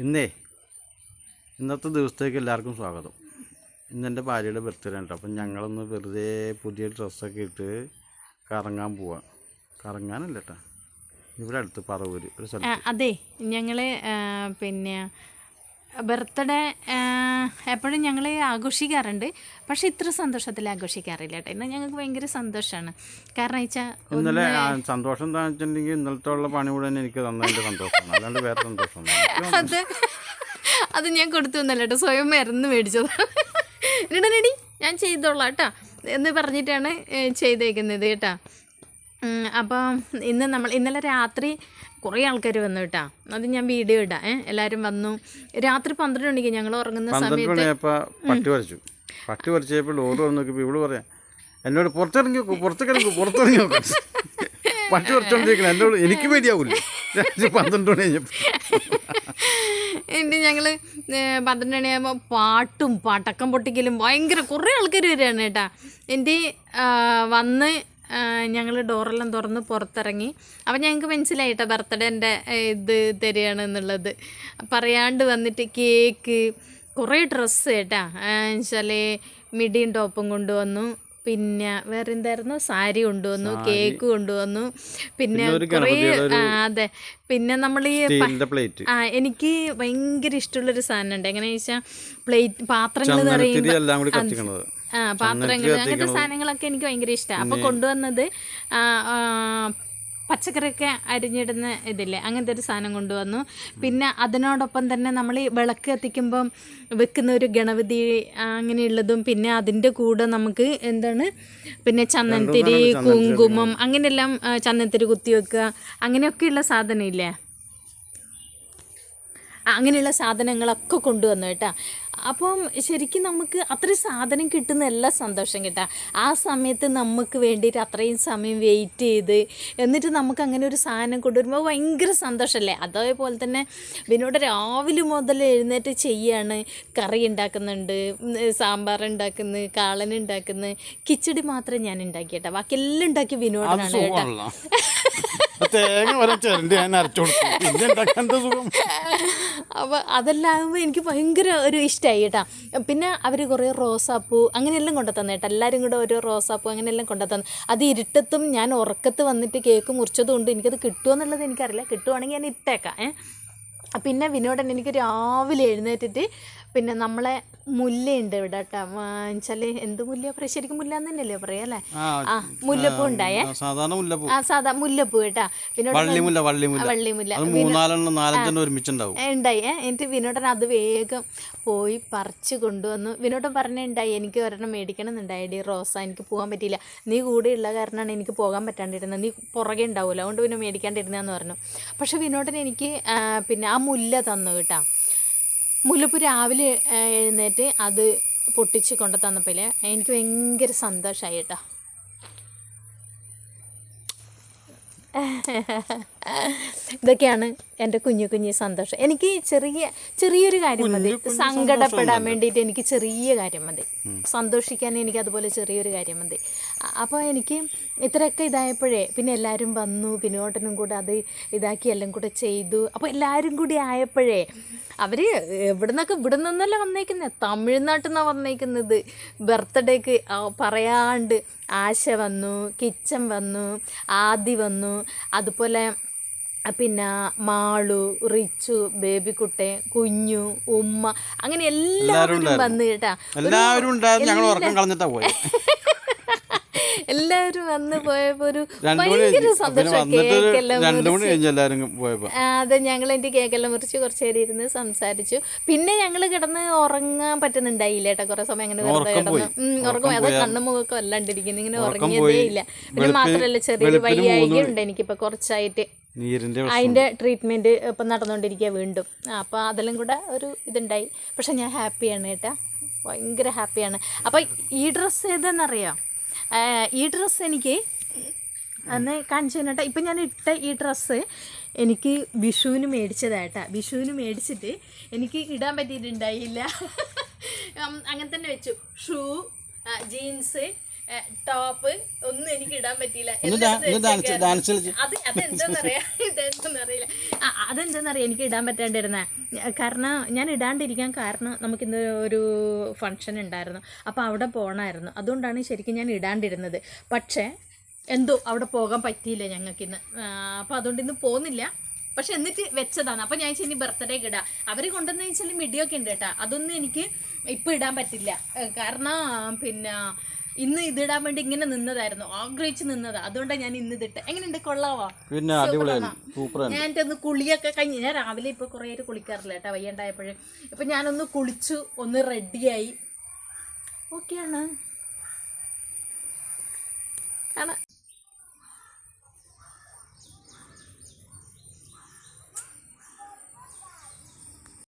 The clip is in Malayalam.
ഇന്നേ ഇന്നത്തെ ദിവസത്തേക്ക് എല്ലാവർക്കും സ്വാഗതം. ഇന്ന് എന്റെ ഭാര്യയുടെ ബർത്ത്ഡേ ഉണ്ട് അപ്പം ഞങ്ങളൊന്ന് വെറുതെ പുതിയ ഡ്രസ്സൊക്കെ ഇട്ട് കറങ്ങാൻ പോവാം. കറങ്ങാനല്ല കേട്ടോ ഇവിടെ അടുത്ത് പറവൂര് ഒരു സ്ഥലം അതെ. ഞങ്ങൾ പിന്നെ ബർത്ത്ഡേ എപ്പോഴും ഞങ്ങൾ ആഘോഷിക്കാറുണ്ട്. പക്ഷെ ഇത്ര സന്തോഷത്തിൽ ആഘോഷിക്കാറില്ല കേട്ടോ. ഇന്ന് ഞങ്ങൾക്ക് ഭയങ്കര സന്തോഷമാണ് കാരണം വെച്ചാൽ ഇന്നലെ സന്തോഷം എന്താണെന്ന് വെച്ചിട്ടുണ്ടെങ്കിൽ ഇന്നലത്തെ ഉള്ള പണി കൂടെ എനിക്ക് തന്നതിന്റെ സന്തോഷമാണ്. അല്ലാണ്ട് വേറെ സന്തോഷം അത് അത് ഞാൻ കൊടുത്തു തന്നല്ല കേട്ടോ. സ്വയം മരുന്ന് മേടിച്ചതാണ് ഇടനടി ഞാൻ ചെയ്തോളാം കേട്ടോ. എന്ന് പറഞ്ഞിട്ടാണ് ചെയ്തേക്കുന്നത് കേട്ടോ. ഉം, അപ്പം ഇന്ന് നമ്മൾ ഇന്നലെ രാത്രി കുറേ ആൾക്കാർ വന്നു കേട്ടോ. അത് ഞാൻ വീഡിയോ ഇടാം ഏഹ് എല്ലാവരും വന്നു. രാത്രി പന്ത്രണ്ട് മണിക്ക് ഞങ്ങൾ ഉറങ്ങുന്ന സമയത്ത് പട്ടി വരച്ചു. പട്ടി വരച്ചപ്പോൾ ലോറി വന്ന് നോക്കിയപ്പോൾ ഇവൾ പറയാം എന്നോട് പുറത്തിറങ്ങി പുറത്തേക്കിറങ്ങി പുറത്തിറങ്ങി നോക്കാം പട്ടി വരച്ചോണ്ടിരിക്കണം എന്നോട് എനിക്ക് പേടിയാവൂല പന്ത്രണ്ട് മണി കഴിഞ്ഞപ്പോൾ എന്നിട്ട് ഞങ്ങൾ പന്ത്രണ്ട് മണിയാകുമ്പോൾ പാട്ടും പടക്കം പൊട്ടിക്കലും ഭയങ്കര കുറേ ആൾക്കാർ വരികയാണ് കേട്ടാ. എന്റെ വന്ന് ഞങ്ങൾ ഡോറെല്ലാം തുറന്ന് പുറത്തിറങ്ങി. അപ്പം ഞങ്ങൾക്ക് മനസ്സിലായി കേട്ടോ ബർത്ത്ഡേന്റെ ഇത് തരികയാണ് എന്നുള്ളത്. പറയാണ്ട് വന്നിട്ട് കേക്ക് കുറേ ഡ്രസ്സ് കേട്ടാ. വെച്ചാൽ മിഡിയും ടോപ്പും കൊണ്ടുവന്നു. പിന്നെ വേറെ എന്തായിരുന്നു സാരി കൊണ്ടുവന്നു കേക്ക് കൊണ്ടുവന്നു. പിന്നെ കുറേ അതെ. പിന്നെ നമ്മൾ ഈ പ്ലേറ്റ്. ആ എനിക്ക് ഭയങ്കര ഇഷ്ടമുള്ളൊരു സാധനം ഉണ്ട് എങ്ങനെയാ വെച്ചാൽ പ്ലേറ്റ് പാത്രങ്ങൾ എന്ന് നിറയുമ്പോൾ പാത്രങ്ങൾ അങ്ങനത്തെ സാധനങ്ങളൊക്കെ എനിക്ക് ഭയങ്കര ഇഷ്ടമാണ് അപ്പോൾ കൊണ്ടുവന്നത് പച്ചക്കറിയൊക്കെ അരിഞ്ഞിടുന്ന ഇതില്ലേ അങ്ങനത്തെ ഒരു സാധനം കൊണ്ടുവന്നു. പിന്നെ അതിനോടൊപ്പം തന്നെ നമ്മൾ ഈ വിളക്ക് കത്തിക്കുമ്പം വെക്കുന്ന ഒരു ഗണപതി അങ്ങനെയുള്ളതും പിന്നെ അതിന്റെ കൂടെ നമുക്ക് എന്താണ് പിന്നെ ചന്ദനത്തിരി കുങ്കുമം അങ്ങനെയെല്ലാം ചന്ദനത്തിരി കുത്തി വെക്കുക. അങ്ങനെയൊക്കെയുള്ള സാധനം ഇല്ലേ അങ്ങനെയുള്ള സാധനങ്ങളൊക്കെ കൊണ്ടുവന്നു കേട്ടാ. അപ്പം ശരിക്കും നമുക്ക് അത്രയും സാധനം കിട്ടുന്ന എല്ലാ സന്തോഷം കേട്ടാ. ആ സമയത്ത് നമുക്ക് വേണ്ടിയിട്ട് അത്രയും സമയം വെയിറ്റ് ചെയ്ത് എന്നിട്ട് നമുക്ക് അങ്ങനെ ഒരു സാധനം കൊണ്ടുവരുമ്പോൾ ഭയങ്കര സന്തോഷമല്ലേ? അതേപോലെ തന്നെ വിനോദ രാവിലെ മുതൽ എഴുന്നേറ്റ് ചെയ്യാണ്. കറി ഉണ്ടാക്കുന്നുണ്ട് സാമ്പാർ ഉണ്ടാക്കുന്നു കാളൻ ഉണ്ടാക്കുന്നു. കിച്ചടി മാത്രം ഞാൻ ഉണ്ടാക്കി ബാക്കി ബാക്കിയെല്ലാം ഉണ്ടാക്കി വിനോദനാണ് കേട്ടാ. തേങ്ങ വരെ ചിരണ്ടി ഞാൻ അരച്ചു കൊടുക്കും പിന്നെ എന്താ സുഖം? അപ്പോൾ അതെല്ലാകുമ്പോൾ എനിക്ക് ഭയങ്കര ഒരു ഇഷ്ടമായി കേട്ടോ. പിന്നെ അവർ കുറേ റോസാപ്പൂ അങ്ങനെയെല്ലാം കൊണ്ടു കേട്ടോ. എല്ലാവരും കൂടെ ഓരോ റോസാപ്പൂ അങ്ങനെയെല്ലാം കൊണ്ടു അത് ഇരുട്ടത്തും ഞാൻ ഉറക്കത്ത് വന്നിട്ട് കേക്ക് മുറിച്ചതുകൊണ്ട് എനിക്കത് കിട്ടുമോ എന്നുള്ളത് എനിക്കറിയില്ല. കിട്ടുവാണെങ്കിൽ ഞാൻ ഇട്ടേക്കാം. ഏ? പിന്നെ വിനോദൻ എനിക്ക് രാവിലെ എഴുന്നേറ്റിട്ട് പിന്നെ നമ്മളെ മുല്ലയുണ്ട് ഇവിടെ കേട്ടോ വെച്ചാൽ എന്ത് മുല്ല? പറയാം ശരിക്കും മുല്ല എന്ന് തന്നെയല്ലേ പറയാ അല്ലേ? ആ, മുല്ലപ്പൂ ഉണ്ടായേ? സാധാരണ മുല്ലപ്പൂ. ആ സാധാ മുല്ലപ്പൂ കേട്ടാ. വള്ളിമുല്ല വള്ളിമുല്ല. വള്ളിമുല്ല. അത് മൂന്നാലെണ്ണം നാലഞ്ചെണ്ണം ഒരുമിച്ചുണ്ടാവും. ഏ, ഉണ്ടായി. എന്നിട്ട് വിനോദൻ അത് വേഗം പോയി പറിച്ചു കൊണ്ടുവന്നു. വിനോദൻ പറഞ്ഞിണ്ടായി എനിക്ക് ഒരെണ്ണം മേടിക്കണം എന്നുണ്ടായി റോസ എനിക്ക് പോകാൻ പറ്റിയില്ല. നീ കൂടെ ഉള്ള കാരണമാണ് എനിക്ക് പോകാൻ പറ്റാണ്ടിരുന്നത്. നീ പുറകെ ഉണ്ടാവുമല്ലോ അതുകൊണ്ട് പിന്നെ മേടിക്കാണ്ടിരുന്നതെന്ന് പറഞ്ഞു. പക്ഷെ വിനോദൻ എനിക്ക് പിന്നെ ആ മുല്ല തന്നു കേട്ടോ. മുല്ലപ്പൂ രാവിലെ എഴുന്നേറ്റ് അത് പൊട്ടിച്ച് കൊണ്ട് തന്നപ്പോൾ എനിക്ക് ഭയങ്കര സന്തോഷമായി കേട്ടോ. ഇതൊക്കെയാണ് എന്റെ കുഞ്ഞു കുഞ്ഞു സന്തോഷം. എനിക്ക് ചെറിയ ചെറിയൊരു കാര്യം മതി. സങ്കടപ്പെടാൻ വേണ്ടിയിട്ട് എനിക്ക് ചെറിയ കാര്യം മതി. സന്തോഷിക്കാൻ എനിക്ക് അതുപോലെ ചെറിയൊരു കാര്യം മതി. അപ്പോൾ എനിക്ക് ഇത്രയൊക്കെ ഇതായപ്പോഴേ പിന്നെ എല്ലാവരും വന്നു. പിന്നോട്ടനും കൂടെ അത് ഇതാക്കി എല്ലാം കൂടെ ചെയ്തു. അപ്പോൾ എല്ലാവരും കൂടി ആയപ്പോഴേ അവർ എവിടെ നിന്നൊക്കെ ഇവിടെ നിന്നല്ല വന്നേക്കുന്നത്. തമിഴ്നാട്ടിൽ നിന്നാണ് വന്നേക്കുന്നത്. ബർത്ത്ഡേക്ക് പറയാണ്ട് ആശ വന്നു കിച്ചൻ വന്നു ആദി വന്നു. അതുപോലെ പിന്നെ മാളു റിച്ചു ബേബിക്കുട്ടെ കുഞ്ഞു ഉമ്മ അങ്ങനെ എല്ലാവരും വന്നു കേട്ടാ. എല്ലാവരും ഞങ്ങൾ ഉറക്കം കളഞ്ഞിട്ടാ എല്ലാവരും വന്ന് പോയപ്പോ ഒരു ഭയങ്കര സന്തോഷം കേക്കെല്ലാം അതെ ഞങ്ങൾ എന്റെ കേക്കെല്ലാം മുറിച്ച് കുറച്ച് നേരം ഇരുന്ന് സംസാരിച്ചു. പിന്നെ ഞങ്ങൾ കിടന്ന് ഉറങ്ങാൻ പറ്റുന്നുണ്ടായില്ല കേട്ടോ. കുറേ സമയം അങ്ങനെ വെറുതെ ഉറക്കം കിടന്നു. അത് കണ്ണും മുഖമൊക്കെ വല്ലാണ്ടിരിക്കുന്നു. ഇങ്ങനെ ഉറങ്ങിയതേ ഇല്ല. പിന്നെ മാത്രല്ല ചെറിയ ചെറിയൊരു വയ്യായിക ഉണ്ട് എനിക്കിപ്പോ കുറച്ചായിട്ട് നീരിന്റെ അതിന്റെ ട്രീറ്റ്മെന്റ് ഇപ്പം നടന്നുകൊണ്ടിരിക്കുക വീണ്ടും. അപ്പോൾ അതെല്ലാം കൂടെ ഒരു ഇതുണ്ടായി. പക്ഷെ ഞാൻ ഹാപ്പിയാണ് കേട്ടാ. ഭയങ്കര ഹാപ്പിയാണ്. അപ്പം ഈ ഡ്രസ്സ് ഏതെന്നറിയാം? ഈ ഡ്രസ്സ് എനിക്ക് അന്ന് കാണിച്ചു തന്നെട്ടാ ഇപ്പം ഞാൻ ഇട്ട ഈ ഡ്രസ്സ് എനിക്ക് വിഷുവിന് മേടിച്ചതായിട്ടാ വിഷുവിന് മേടിച്ചിട്ട് എനിക്ക് ഇടാൻ പറ്റിയിട്ടുണ്ടായില്ല. അങ്ങനെ തന്നെ വെച്ചു. ഷൂ ജീൻസ് ടോപ്പ് ഒന്നും എനിക്ക് ഇടാൻ പറ്റിയില്ല. അത് അതെന്താന്നറിയാ? ഇതെന്താന്നറിയില്ല. എനിക്ക് ഇടാൻ പറ്റാണ്ടിരുന്ന. കാരണം ഞാൻ ഇടാണ്ടിരിക്കാൻ കാരണം നമുക്കിന്ന് ഒരു ഫങ്ഷൻ ഉണ്ടായിരുന്നു. അപ്പോൾ അവിടെ പോകണമായിരുന്നു അതുകൊണ്ടാണ് ശരിക്കും ഞാൻ ഇടാണ്ടിരുന്നത്. പക്ഷേ എന്തോ അവിടെ പോകാൻ പറ്റിയില്ല ഞങ്ങൾക്കിന്ന്. അപ്പോൾ അതുകൊണ്ട് ഇന്ന് പോകുന്നില്ല പക്ഷെ എന്നിട്ട് വെച്ചതാണ്. അപ്പോൾ ഞാൻ ഇനി ബർത്ത്ഡേക്ക് ഇടാം. അവർ കൊണ്ടുവന്ന വെച്ചാൽ മിഡിയൊക്കെ ഉണ്ട് കേട്ടോ. അതൊന്നും എനിക്ക് ഇപ്പം ഇടാൻ പറ്റില്ല. കാരണം പിന്നെ ഇന്ന് ഇതിടാൻ വേണ്ടി ഇങ്ങനെ നിന്നതായിരുന്നു. ആഗ്രഹിച്ച് നിന്നതാ. അതുകൊണ്ടാണ് ഞാൻ ഇന്ന് ഇതിട്ട്. എങ്ങനെയുണ്ട്? കൊള്ളാവാ? പിന്നെ ഞാൻ എന്റെ ഒന്ന് കുളിയൊക്കെ കഴിഞ്ഞ് ഞാൻ രാവിലെ ഇപ്പൊ കുറേ പേര് കുളിക്കാറില്ല കേട്ടോ വയ്യണ്ടായപ്പോഴും. ഇപ്പൊ ഞാനൊന്ന് കുളിച്ചു ഒന്ന് റെഡിയായി. ഓക്കെയാണ്. കാണാം.